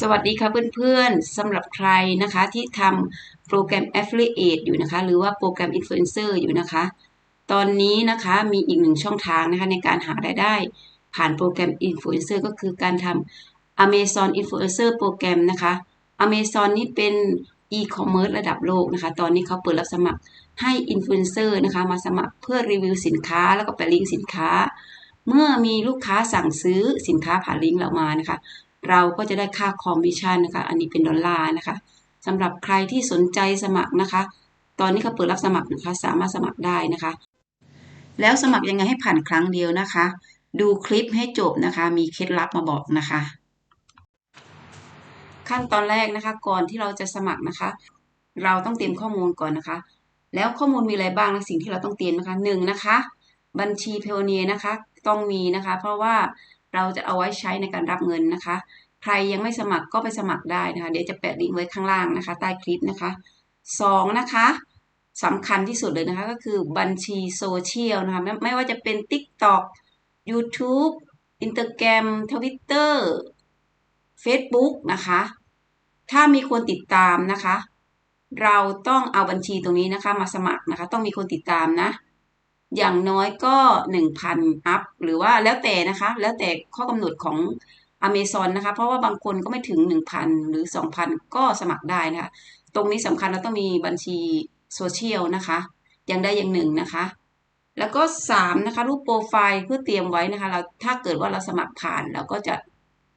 สวัสดีค่ะเพื่อนๆสำหรับใครนะคะที่ทำโปรแกรม Affiliate อยู่นะคะ หรือว่าโปรแกรม Influencer อยู่นะคะ ตอนนี้นะคะมีอีกหนึ่งช่องทางนะคะในการหารายได้ ผ่านโปรแกรม Influencer ก็คือการทำ Amazon Influencer โปรแกรมนะคะ Amazon นี่เป็น e-commerce ระดับโลกนะคะ ตอนนี้เขาเปิดรับสมัครให้ Influencer นะคะ มาสมัครเพื่อรีวิวสินค้าแล้วก็แปะลิงก์สินค้า เมื่อมีลูกค้าสั่งซื้อสินค้าผ่านลิงก์เรามานะคะ เราก็จะได้ค่าคอมมิชชั่นนะคะ อันนี้เป็นดอลลาร์นะคะสำหรับใครที่สนใจสมัครนะคะ ตอนนี้เขาเปิดรับสมัครนะคะ สามารถสมัครได้นะคะ แล้วสมัครยังไงให้ผ่านครั้งเดียวนะคะ ดูคลิปให้จบนะคะ มีเคล็ดลับมาบอกนะคะ ขั้นตอนแรกนะคะ ก่อนที่เราจะสมัครนะคะ เราต้องเตรียมข้อมูลก่อนนะคะ แล้วข้อมูลมีอะไรบ้างนะสิ่งที่เราต้องเตรียมนะคะหนึ่งนะคะ บัญชีเพโอเนียนะคะ ต้องมีนะคะ เพราะว่า เราจะเอาไว้ใช้ในการรับเงินนะคะ ใครยังไม่สมัครก็ไปสมัครได้นะคะ เดี๋ยวจะแปะลิงก์ไว้ข้างล่างนะคะ ใต้คลิปนะคะสองนะคะสำคัญที่สุดเลยนะคะก็คือบัญชีโซเชียลนะคะไม่ไม่ว่าจะเป็น TikTok YouTube Instagram Twitter Facebook นะคะ ถ้ามีคนติดตามนะคะ เราต้องเอาบัญชีตรงนี้นะคะ มาสมัครนะคะ ต้องมีคนติดตามนะ อย่างน้อยก็ 1,000 อัพ หรือว่าแล้วแต่นะคะ แล้วแต่ข้อกำหนดของ Amazon นะคะ เพราะว่าบางคนก็ไม่ถึง 1,000 หรือ 2,000 ก็สมัครได้นะคะ ตรงนี้สำคัญเราต้องมีบัญชีโซเชียลนะคะ อย่างใดอย่างหนึ่งนะคะ แล้วก็ 3 นะคะ รูปโปรไฟล์เพื่อเตรียมไว้นะคะ เราถ้าเกิดว่าเราสมัครผ่านเราก็จะ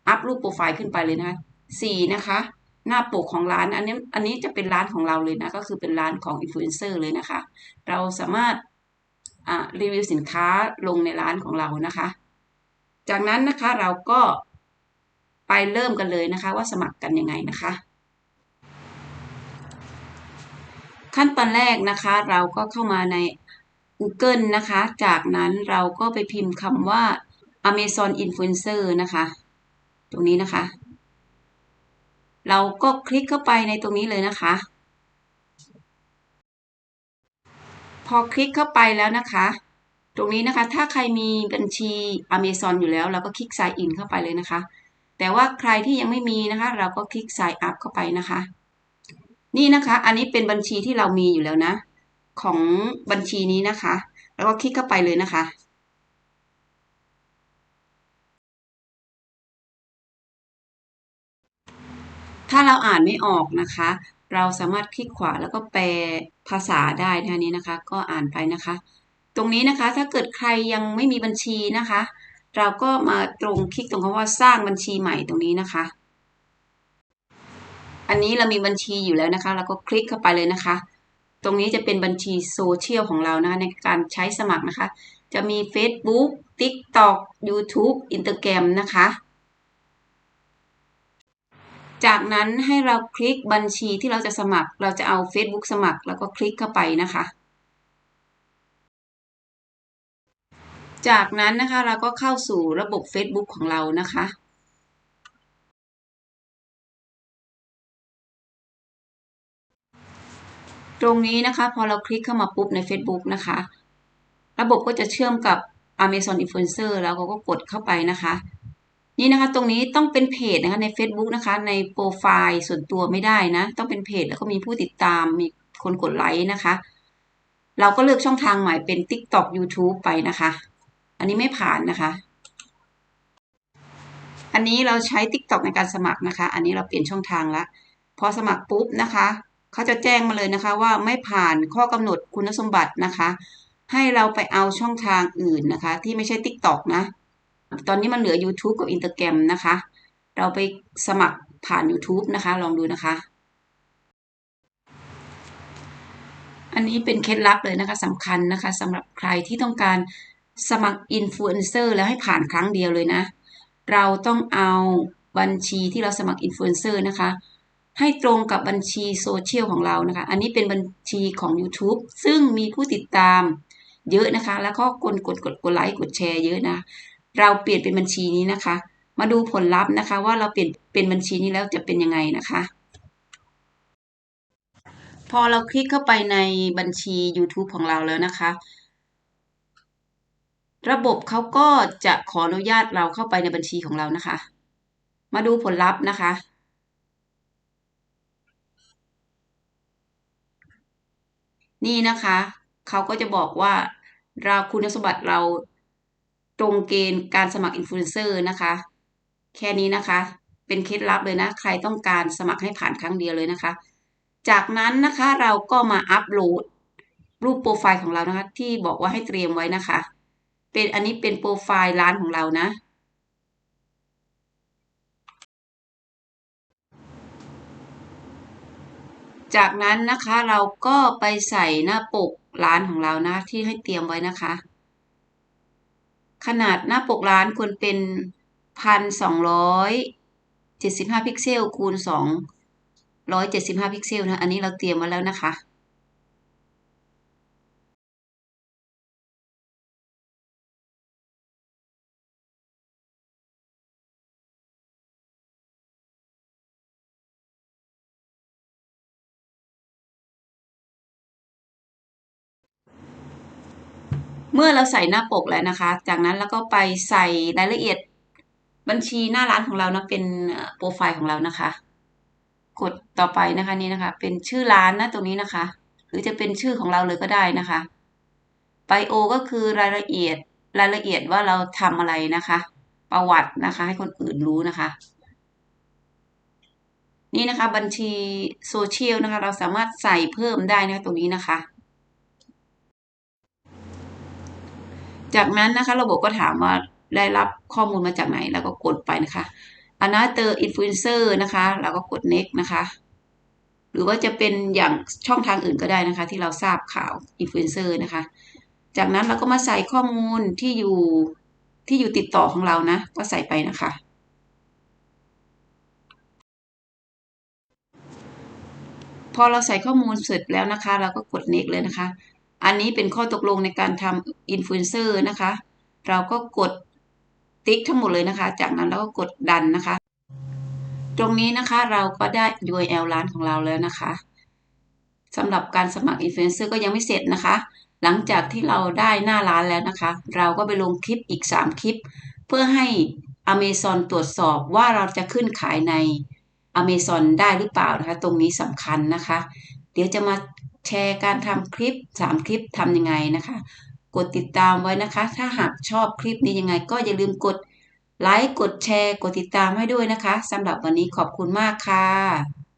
อัพรูปโปรไฟล์ขึ้นไปเลยนะคะ4นะคะ หน้าปกของร้านอันนี้อันนี้จะเป็นร้านของเราเลยนะ ก็คือเป็นร้านของอินฟลูเอนเซอร์เลยนะคะ เราสามารถ รีวิวสินค้าลงในร้านของเรานะคะ จากนั้นนะคะเราก็ไปเริ่มกันเลยนะคะ ว่าสมัครกันยังไงนะคะ ขั้นตอนแรกนะคะเราก็เข้ามาใน Google นะคะ จากนั้นเราก็ไปพิมพ์คำว่า Amazon Influencer นะคะ ตรงนี้นะคะ เราก็คลิกเข้าไปในตรงนี้เลยนะคะ พอคลิกเข้าไปแล้วนะคะ ตรงนี้นะคะ ถ้าใครมีบัญชี Amazon อยู่แล้ว เราก็คลิก Sign In เข้าไปเลยนะคะ แต่ว่าใครที่ยังไม่มีนะคะ เราก็คลิก Sign Up เข้าไปนะคะ นี่นะคะ อันนี้เป็นบัญชีที่เรามีอยู่แล้วนะ ของบัญชีนี้นะคะ แล้วก็คลิกเข้าไปเลยนะคะถ้าเราอ่านไม่ออกนะคะ เราสามารถคลิกขวาแล้วก็แปล ภาษาได้ท่านี้นะคะ ก็อ่านไปนะคะ ตรงนี้นะคะถ้าเกิดใครยังไม่มีบัญชีนะคะ เราก็มาตรงคลิกตรงคำว่าสร้างบัญชีใหม่ตรงนี้นะคะ อันนี้เรามีบัญชีอยู่แล้วนะคะ เราก็คลิกเข้าไปเลยนะคะ ตรงนี้จะเป็นบัญชีโซเชียลของเรานะคะในการใช้สมัครนะคะ จะมี Facebook TikTok YouTube Instagram นะคะ จากนั้นให้เราคลิกบัญชีที่เราจะสมัคร เราจะเอา Facebook สมัคร แล้วก็คลิกเข้าไปนะคะ จากนั้นนะคะเราก็เข้าสู่ระบบ Facebook ของเรานะคะตรงนี้นะคะพอเราคลิกเข้ามาปุ๊บใน Facebook นะคะ ระบบก็จะเชื่อมกับ Amazon Influencer แล้วก็กดเข้าไปนะคะ นี่นะคะ ตรงนี้ต้องเป็นเพจนะคะใน Facebook นะคะ ในโปรไฟล์ส่วนตัวไม่ได้นะ ต้องเป็นเพจแล้วก็มีผู้ติดตามมีคนกดไลค์นะคะ เราก็เลือกช่องทางใหม่เป็น TikTok YouTube ไปนะคะ อันนี้ไม่ผ่านนะคะ อันนี้เราใช้ TikTok ในการสมัครนะคะ อันนี้เราเปลี่ยนช่องทางแล้วพอสมัครปุ๊บนะคะเขาจะแจ้งมาเลยนะคะว่าไม่ผ่านข้อกำหนดคุณสมบัตินะคะ ให้เราไปเอาช่องทางอื่นนะคะ ที่ไม่ใช่ TikTok นะ ตอนนี้มันเหลือ YouTube กับ Instagram นะคะ เราไปสมัครผ่าน YouTube นะคะ ลองดูนะคะ อันนี้เป็นเคล็ดลับเลยนะคะสำคัญนะคะสำหรับใครที่ต้องการสมัครอินฟลูเอนเซอร์แล้วให้ผ่านครั้งเดียวเลยนะ เราต้องเอาบัญชีที่เราสมัครอินฟลูเอนเซอร์นะคะ ให้ตรงกับบัญชีโซเชียลของเรานะคะ อันนี้เป็นบัญชีของ YouTube ซึ่งมีผู้ติดตามเยอะนะคะ แล้วก็กดกดกดกดไลค์กดแชร์เยอะนะ เราเปลี่ยนเป็นบัญชีนี้นะคะ มาดูผลลัพธ์นะคะ ว่าเราเปลี่ยนเป็นบัญชีนี้แล้วจะเป็นยังไงนะคะ พอเราคลิกเข้าไปในบัญชี YouTube ของเราแล้วนะคะ ระบบเขาก็จะขออนุญาตเราเข้าไปในบัญชีของเรานะคะ มาดูผลลัพธ์นะคะนี่นะคะ เขาก็จะบอกว่าเราคุณสมบัติเรา ตรงเกณฑ์การสมัครอินฟลูเอนเซอร์นะคะ แค่นี้นะคะ เป็นเคล็ดลับเลยนะ ใครต้องการสมัครให้ผ่านครั้งเดียวเลยนะคะ จากนั้นนะคะเราก็มาอัปโหลดรูปโปรไฟล์ของเรานะคะ ที่บอกว่าให้เตรียมไว้นะคะ เป็นอันนี้เป็นโปรไฟล์ร้านของเรานะจากนั้นนะคะเราก็ไปใส่หน้าปกร้านของเรานะที่ให้เตรียมไว้นะคะ ขนาดหน้าปกร้านควรเป็นพันสองร้อยเจ็ดสิบห้าพิกเซลคูณสองร้อยเจ็ดสิบห้าพิกเซลนะ อันนี้เราเตรียมไว้แล้วนะคะ มื่อเราใส่หน้าปกแล้วนะคะ จากนั้นเราก็ไปใส่รายละเอียดบัญชีหน้าร้านของเรานะเป็นโปรไฟล์ของเรานะคะ กดต่อไปนะคะนี่นะคะ เป็นชื่อร้านนะตรงนี้นะคะ หรือจะเป็นชื่อของเราเลยก็ได้นะคะไบโอก็คือรายละเอียดรายละเอียดว่าเราทำอะไรนะคะ ประวัตินะคะ ให้คนอื่นรู้นะคะ นี่นะคะบัญชีโซเชียลนะคะ เราสามารถใส่เพิ่มได้นะคะตรงนี้นะคะ จากนั้นนะคะระบบก็ถามว่าได้รับข้อมูลมาจากไหน แล้วก็กดไปนะคะ another influencer นะคะเราก็กด next นะคะ หรือว่าจะเป็นอย่างช่องทางอื่นก็ได้นะคะ ที่เราทราบข่าว influencer นะคะ จากนั้นเราก็มาใส่ข้อมูลที่อยู่ที่อยู่ติดต่อของเรานะ ก็ใส่ไปนะคะ พอเราใส่ข้อมูลเสร็จแล้วนะคะ เราก็กด next เลยนะคะ อันนี้เป็นข้อตกลงในการทำอินฟลูเอนเซอร์นะคะ เราก็กดติ๊กทั้งหมดเลยนะคะ จากนั้นเราก็กดดันนะคะ ตรงนี้นะคะเราก็ได้ URL ร้านของเราแล้วนะคะสำหรับการสมัครอินฟลูเอนเซอร์ก็ยังไม่เสร็จนะคะ หลังจากที่เราได้หน้าร้านแล้วนะคะ เราก็ไปลงคลิปอีก 3 คลิป เพื่อให้ Amazon ตรวจสอบว่าเราจะขึ้นขายใน Amazon ได้หรือเปล่านะคะ ตรงนี้สำคัญนะคะ เดี๋ยวจะมา แชร์การทำคลิป 3 คลิปทำยังไงนะคะ กดติดตามไว้นะคะ ถ้าหากชอบคลิปนี้ยังไง ก็อย่าลืมกดไลค์กดแชร์ กดติดตามให้ด้วยนะคะสำหรับวันนี้ขอบคุณมากค่ะ